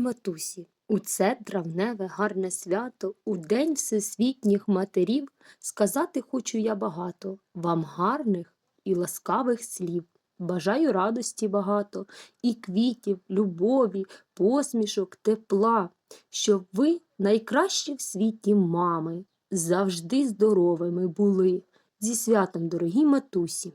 Матусі, у це травневе гарне свято, у День всесвітніх матерів, сказати хочу я багато вам гарних і ласкавих слів. Бажаю радості багато, і квітів, любові, посмішок, тепла, щоб ви найкращі в світі мами, завжди здоровими були. Зі святом, дорогі матусі!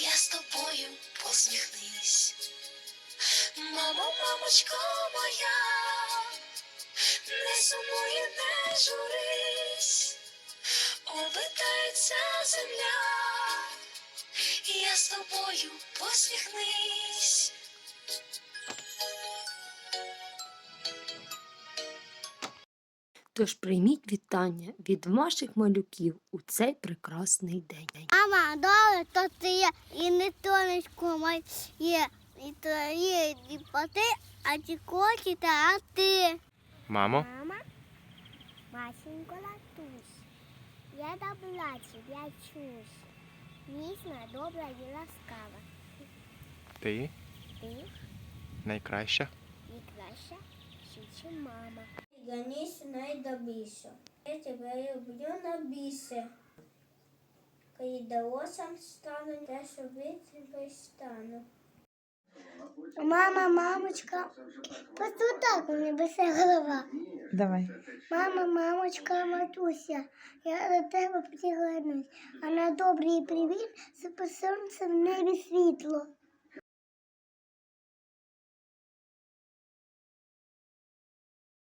Я з тобою посміхнись. Мамо, мамочко моя, не сумуй, не журись, обертається земля, я з тобою посміхнись. Тож прийміть вітання від ваших малюків у цей прекрасний день. Мама, добре, то ти є і не тонечку моє, і то є і поти, а ті коті та а ти. Мамо, Мама, Масенько Латусь, я добра тебя чусь, ніжна, добра і ласкава. ти Ти найкраща. найкраща, ще мама. Ганіше найдобріше. Я тебе люблю на більше. Коли дорослим стану, те, що витримай стану. Мама, мамочка, просто так у мене вся голова. Давай. Мама, мамочка, матуся, я до тебе приглянусь. а на добрий привіт сонце в небі світло.